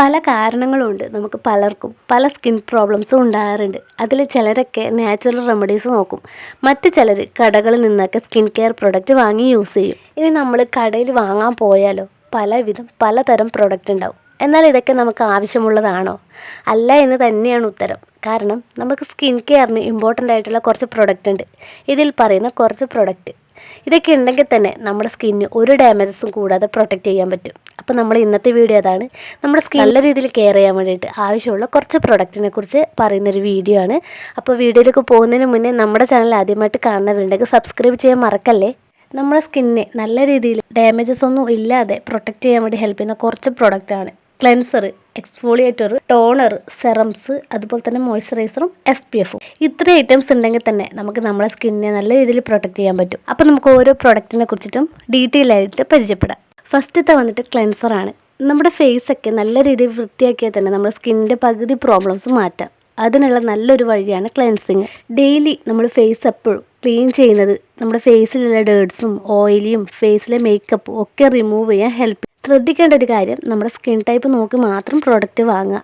പല കാരണങ്ങളുമുണ്ട് നമുക്ക് പലർക്കും പല സ്കിൻ പ്രോബ്ലംസും ഉണ്ടാകാറുണ്ട്. അതിൽ ചിലരൊക്കെ നാച്ചുറൽ റെമഡീസ് നോക്കും. മറ്റ് ചിലർ കടകളിൽ നിന്നൊക്കെ സ്കിൻ കെയർ പ്രൊഡക്റ്റ് വാങ്ങി യൂസ് ചെയ്യും. ഇനി നമ്മൾ കടയിൽ വാങ്ങാൻ പോയാലോ പലവിധം പലതരം പ്രൊഡക്റ്റ് ഉണ്ടാവും. എന്നാൽ ഇതൊക്കെ നമുക്ക് ആവശ്യമുള്ളതാണോ? അല്ല എന്ന് തന്നെയാണ് ഉത്തരം. കാരണം നമുക്ക് സ്കിൻ കെയറിന് ഇമ്പോർട്ടന്റ് ആയിട്ടുള്ള കുറച്ച് പ്രൊഡക്റ്റ് ഉണ്ട്. ഇതിൽ പറയുന്ന കുറച്ച് പ്രൊഡക്റ്റ് ഇതൊക്കെ ഉണ്ടെങ്കിൽ തന്നെ നമ്മുടെ സ്കിന്നിന് ഒരു ഡാമേജസും കൂടാതെ പ്രൊട്ടക്റ്റ് ചെയ്യാൻ പറ്റും. അപ്പോൾ നമ്മൾ ഇന്നത്തെ വീഡിയോ അതാണ്. നമ്മുടെ സ്കിൻ നല്ല രീതിയിൽ കെയർ ചെയ്യാൻ വേണ്ടിയിട്ട് ആവശ്യമുള്ള കുറച്ച് പ്രൊഡക്റ്റിനെ കുറിച്ച് പറയുന്നൊരു വീഡിയോ ആണ്. അപ്പോൾ വീഡിയോയിലേക്ക് പോകുന്നതിന് മുന്നേ നമ്മുടെ ചാനൽ ആദ്യമായിട്ട് കാണുന്നവരുണ്ടെങ്കിൽ സബ്സ്ക്രൈബ് ചെയ്യാൻ മറക്കല്ലേ? നമ്മുടെ സ്കിന്നിനെ നല്ല രീതിയിൽ ഡാമേജസ് ഒന്നും ഇല്ലാതെ പ്രൊട്ടക്റ്റ് ചെയ്യാൻ വേണ്ടി ഹെൽപ്പ് ചെയ്യുന്ന കുറച്ച് പ്രൊഡക്റ്റാണ് ക്ലെൻസർ എക്സ്ഫോളിയേറ്റർ ടോണർ സെറംസ് അതുപോലെ തന്നെ മോയ്സ്ചറൈസറും എസ് പി എഫും ഇത്രയും ഐറ്റംസ് ഉണ്ടെങ്കിൽ തന്നെ നമുക്ക് നമ്മുടെ സ്കിന്നിനെ നല്ല രീതിയിൽ പ്രൊട്ടക്ട് ചെയ്യാൻ പറ്റും. അപ്പോൾ നമുക്ക് ഓരോ പ്രൊഡക്റ്റിനെ കുറിച്ചിട്ടും ഡീറ്റെയിൽ ആയിട്ട് പരിചയപ്പെടാം. ഫസ്റ്റത്തെ വന്നിട്ട് ക്ലെൻസറാണ് നമ്മുടെ ഫേസൊക്കെ നല്ല രീതിയിൽ വൃത്തിയാക്കിയാൽ തന്നെ നമ്മുടെ സ്കിന്നിന്റെ പകുതി പ്രോബ്ലംസ് മാറ്റാം. അതിനുള്ള നല്ലൊരു വഴിയാണ് ക്ലെൻസിങ് ഡെയിലി നമ്മൾ ഫേസ് എപ്പോഴും ക്ലീൻ ചെയ്യുന്നത് നമ്മുടെ ഫേസിലുള്ള ഡേർട്സും ഓയിലിയും ഫേസിലെ മേക്കപ്പും ഒക്കെ റിമൂവ് ചെയ്യാൻ ഹെൽപ്പ് ശ്രദ്ധിക്കേണ്ട ഒരു കാര്യം നമ്മുടെ സ്കിൻ ടൈപ്പ് നോക്കി മാത്രം പ്രോഡക്റ്റ് വാങ്ങുക.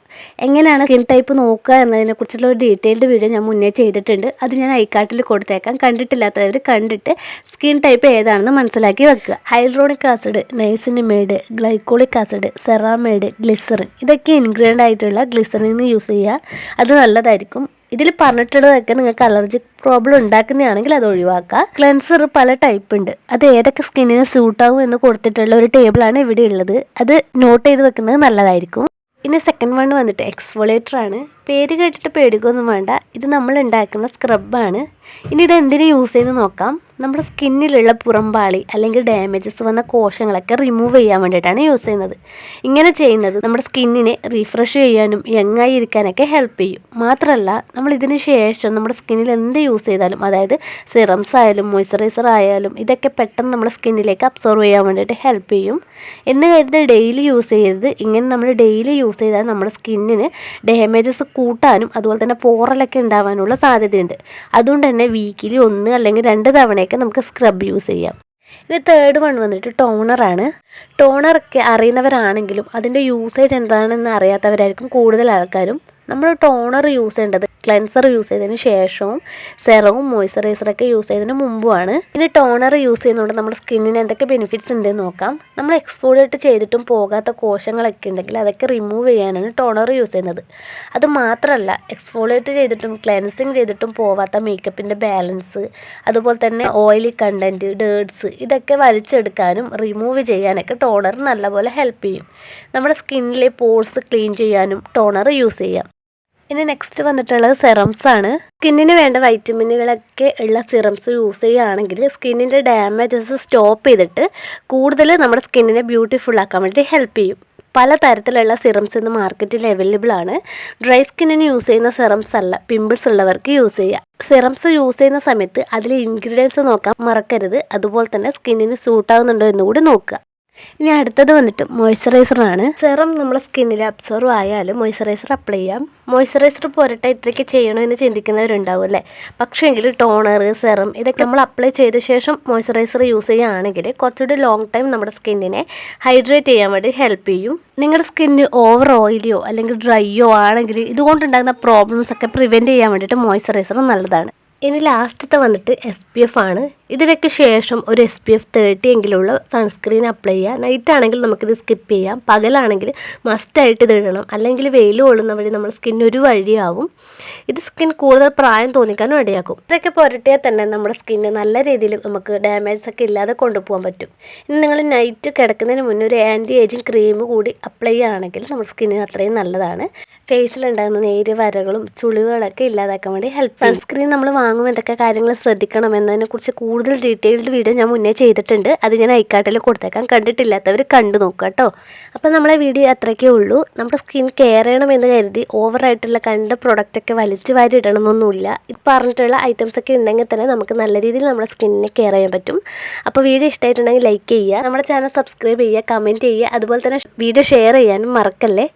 എങ്ങനെയാണ് സ്കിൻ ടൈപ്പ് നോക്കുക എന്നതിനെക്കുറിച്ചുള്ള ഒരു ഡീറ്റെയിൽഡ് വീഡിയോ ഞാൻ മുന്നേ ചെയ്തിട്ടുണ്ട്. അത് ഞാൻ ഐക്കാട്ടിൽ കൊടുത്തേക്കാം. കണ്ടിട്ടില്ലാത്തവർ കണ്ടിട്ട് സ്കിൻ ടൈപ്പ് ഏതാണെന്ന് മനസ്സിലാക്കി വെക്കുക. Hyaluronic acid niacinamide glycolic acid ceramide glycerin ഇതൊക്കെ ഇൻഗ്രീഡിയന്റ് ആയിട്ടുള്ള ഗ്ലിസറിൻ യൂസ് ചെയ്യുക. അത് നല്ലതായിരിക്കും. ഇതിൽ പറഞ്ഞിട്ടുള്ളതൊക്കെ നിങ്ങൾക്ക് അലർജി പ്രോബ്ലം ഉണ്ടാക്കുന്നതാണെങ്കിൽ അത് ഒഴിവാക്കുക. ക്ലെൻസർ പല ടൈപ്പ് ഉണ്ട്. അത് ഏതൊക്കെ സ്കിന്നിന് സ്യൂട്ടാവും എന്ന് കൊടുത്തിട്ടുള്ള ഒരു ടേബിളാണ് ഇവിടെ ഉള്ളത്. അത് നോട്ട് ചെയ്ത് വെക്കുന്നത് നല്ലതായിരിക്കും. ഇനി സെക്കൻഡ് വൺ വന്നിട്ട് എക്സ്ഫോളേറ്റർ ആണ്. പേര് കേട്ടിട്ട് പേടിക്കൊന്നും വേണ്ട. ഇത് നമ്മൾ ഉണ്ടാക്കുന്ന സ്ക്രബാണ് ഇനി ഇത് എന്തിനു യൂസ് ചെയ്ത് നോക്കാം. നമ്മുടെ സ്കിന്നിലുള്ള പുറംപാളി അല്ലെങ്കിൽ ഡാമേജസ് വന്ന കോശങ്ങളൊക്കെ റിമൂവ് ചെയ്യാൻ വേണ്ടിയിട്ടാണ് യൂസ് ചെയ്യുന്നത്. ഇങ്ങനെ ചെയ്യുന്നത് നമ്മുടെ സ്കിന്നിനെ റീഫ്രഷ് ചെയ്യാനും യങ്ങായി ഇരിക്കാനൊക്കെ ഹെൽപ്പ് ചെയ്യും. മാത്രമല്ല നമ്മൾ ഇതിന് ശേഷം നമ്മുടെ സ്കിന്നിൽ എന്ത് യൂസ് ചെയ്താലും അതായത് സിറംസ് ആയാലും മോയ്സ്ചറൈസർ ആയാലും ഇതൊക്കെ പെട്ടെന്ന് നമ്മുടെ സ്കിന്നിലേക്ക് അബ്സോർവ് ചെയ്യാൻ വേണ്ടിയിട്ട് ഹെൽപ്പ് ചെയ്യും. എന്ന് കരുതി ഡെയിലി യൂസ് ചെയ്യരുത്. ഇങ്ങനെ നമ്മൾ ഡെയിലി യൂസ് ചെയ്താൽ നമ്മുടെ സ്കിന്നിന് ഡാമേജസ് കൂട്ടാനും അതുപോലെ തന്നെ പോറലൊക്കെ ഉണ്ടാവാനുള്ള സാധ്യതയുണ്ട്. അതുകൊണ്ട് തന്നെ വീക്കിലി ഒന്ന് അല്ലെങ്കിൽ രണ്ട് തവണയൊക്കെ നമുക്ക് സ്ക്രബ് യൂസ് ചെയ്യാം. ഇനി തേർഡ് വൺ വന്നിട്ട് ടോണറാണ് ടോണറൊക്കെ അറിയുന്നവരാണെങ്കിലും അതിന്റെ യൂസേജ് എന്താണെന്ന് അറിയാത്തവരായിരിക്കും കൂടുതൽ ആൾക്കാരും. നമ്മൾ ടോണർ യൂസ് ചെയ്യേണ്ടത് ക്ലെൻസർ യൂസ് ചെയ്തതിന് ശേഷവും സെറവും മോയ്സ്ചറൈസറൊക്കെ യൂസ് ചെയ്തതിന് മുമ്പുമാണ്. പിന്നെ ടോണർ യൂസ് ചെയ്യുന്നതുകൊണ്ട് നമ്മുടെ സ്കിന്നിന് എന്തൊക്കെ ബെനിഫിറ്റ്സ് ഉണ്ടെന്ന് നോക്കാം. നമ്മൾ എക്സ്ഫോളിയേറ്റ് ചെയ്തിട്ടും പോകാത്ത കോശങ്ങളൊക്കെ ഉണ്ടെങ്കിൽ അതൊക്കെ റിമൂവ് ചെയ്യാനാണ് ടോണർ യൂസ് ചെയ്യുന്നത്. അത് മാത്രമല്ല എക്സ്ഫോളിയേറ്റ് ചെയ്തിട്ടും ക്ലെൻസിങ് ചെയ്തിട്ടും പോവാത്ത മേക്കപ്പിന്റെ ബാലൻസ് അതുപോലെ തന്നെ ഓയിലി കണ്ടന്റ് ഡേർട്സ് ഇതൊക്കെ വലിച്ചെടുക്കാനും റിമൂവ് ചെയ്യാനൊക്കെ ടോണർ നല്ലപോലെ ഹെൽപ്പ് ചെയ്യും. നമ്മുടെ സ്കിന്നിലെ പോഴ്സ് ക്ലീൻ ചെയ്യാനും ടോണർ യൂസ് ചെയ്യാം. ഇനി നെക്സ്റ്റ് വന്നിട്ടുള്ളത് സെറംസ് ആണ്. സ്കിന്നിന് വേണ്ട വൈറ്റമിനുകളൊക്കെ ഉള്ള സിറംസ് യൂസ് ചെയ്യുകയാണെങ്കിൽ സ്കിന്നിന്റെ ഡാമേജസ് സ്റ്റോപ്പ് ചെയ്തിട്ട് കൂടുതൽ നമ്മുടെ സ്കിന്നിനെ ബ്യൂട്ടിഫുൾ ആക്കാൻ വേണ്ടി ഹെൽപ്പ് ചെയ്യും. പല തരത്തിലുള്ള സിറംസ് ഇന്ന് മാർക്കറ്റിൽ അവൈലബിൾ ആണ്. ഡ്രൈ സ്കിന്നിന് യൂസ് ചെയ്യുന്ന സിറംസ് അല്ല പിമ്പിൾസ് ഉള്ളവർക്ക് യൂസ് ചെയ്യാം. സിറംസ് യൂസ് ചെയ്യുന്ന സമയത്ത് അതിലെ ഇൻഗ്രീഡിയൻസ് നോക്കാൻ മറക്കരുത്. അതുപോലെ തന്നെ സ്കിന്നിന് സൂട്ടാവുന്നുണ്ടോ എന്നുകൂടി നോക്കുക. ഇനി അടുത്തത് വന്നിട്ട് മോയ്സ്ചറൈസറാണ്. സെറം നമ്മുടെ സ്കിന്നിൽ അബ്സോർവ് ആയാലും മോയ്സ്ചറൈസർ അപ്ലൈ ചെയ്യാം. മോയ്സ്ചറൈസർ പോരട്ടെ ഇത്രയ്ക്ക് ചെയ്യണോ എന്ന് ചിന്തിക്കുന്നവരുണ്ടാവും അല്ലേ? പക്ഷേങ്കിൽ ടോണർ സെറം ഇതൊക്കെ നമ്മൾ അപ്ലൈ ചെയ്ത ശേഷം മോയ്സ്ചറൈസർ യൂസ് ചെയ്യുകയാണെങ്കിൽ കുറച്ചുകൂടി ലോങ് ടൈം നമ്മുടെ സ്കിന്നിനെ ഹൈഡ്രേറ്റ് ചെയ്യാൻ വേണ്ടി ഹെൽപ്പ് ചെയ്യും. നിങ്ങളുടെ സ്കിന്ന് ഓവർ ഓയിലിയോ അല്ലെങ്കിൽ ഡ്രൈയോ ആണെങ്കിൽ ഇതുകൊണ്ടുണ്ടാകുന്ന പ്രോബ്ലംസ് ഒക്കെ പ്രിവെന്റ് ചെയ്യാൻ വേണ്ടിയിട്ട് മോയ്സ്ചറൈസർ നല്ലതാണ്. ഇനി ലാസ്റ്റത്തെ വന്നിട്ട് എസ് പി എഫ് ആണ്. ഇതിനൊക്കെ ശേഷം ഒരു എസ് പി എഫ് തേർട്ടി എങ്കിലുള്ള സൺസ്ക്രീൻ അപ്ലൈ ചെയ്യുക നൈറ്റ് ആണെങ്കിൽ നമുക്കിത് സ്കിപ്പ് ചെയ്യാം. പകലാണെങ്കിൽ മസ്റ്റായിട്ട് ഇത് ഇടണം. അല്ലെങ്കിൽ വെയിൽ കൊള്ളുന്ന വഴി നമ്മുടെ സ്കിൻ ഒരു വഴിയാവും. ഇത് സ്കിൻ കൂടുതൽ പ്രായം തോന്നിക്കാനും ഇടയാക്കും ഇതൊക്കെ പുരട്ടിയാൽ തന്നെ നമ്മുടെ സ്കിന്ന് നല്ല രീതിയിൽ നമുക്ക് ഡാമേജസ് ഒക്കെ ഇല്ലാതെ കൊണ്ടുപോകാൻ പറ്റും. ഇനി നിങ്ങൾ നൈറ്റ് കിടക്കുന്നതിന് മുന്നേ ഒരു ആന്റി ഏജിങ് ക്രീം കൂടി അപ്ലൈ ചെയ്യുകയാണെങ്കിൽ നമ്മുടെ സ്കിന്നിന് അത്രയും നല്ലതാണ്. ഫേസിലുണ്ടാകുന്ന നേരിയ വരകളും ചുളിവുകളൊക്കെ ഇല്ലാതാക്കാൻ വേണ്ടി ഹെൽപ്പ് സൺസ്ക്രീൻ നമ്മൾ വാങ്ങുമ്പോൾ എന്തൊക്കെ കാര്യങ്ങൾ ശ്രദ്ധിക്കണം എന്നതിനെക്കുറിച്ച് കൂടുതൽ ഡീറ്റെയിൽഡ് വീഡിയോ ഞാൻ മുന്നേ ചെയ്തിട്ടുണ്ട്. അത് ഞാൻ ഐക്കാട്ടിൽ കൊടുത്തേക്കാം. കണ്ടിട്ടില്ലാത്തവർ കണ്ടു നോക്കുക കേട്ടോ. അപ്പോൾ നമ്മളെ വീഡിയോ അത്രയ്ക്കേ ഉള്ളൂ. നമ്മുടെ സ്കിൻ കെയർ ചെയ്യണമെന്ന് കരുതി ഓവറായിട്ടുള്ള കണ്ട പ്രൊഡക്റ്റൊക്കെ വലിച്ചു വാരി ഇടണമെന്നൊന്നുമില്ല. ഇത് പറഞ്ഞിട്ടുള്ള ഐറ്റംസ് ഒക്കെ ഉണ്ടെങ്കിൽ തന്നെ നമുക്ക് നല്ല രീതിയിൽ നമ്മുടെ സ്കിന്നിനെ കെയർ ചെയ്യാൻ പറ്റും. അപ്പോൾ വീഡിയോ ഇഷ്ടമായിട്ടുണ്ടെങ്കിൽ ലൈക്ക് ചെയ്യുക. നമ്മുടെ ചാനൽ സബ്സ്ക്രൈബ് ചെയ്യുക കമന്റ് ചെയ്യുക. അതുപോലെ തന്നെ വീഡിയോ ഷെയർ ചെയ്യാനും മറക്കല്ലേ?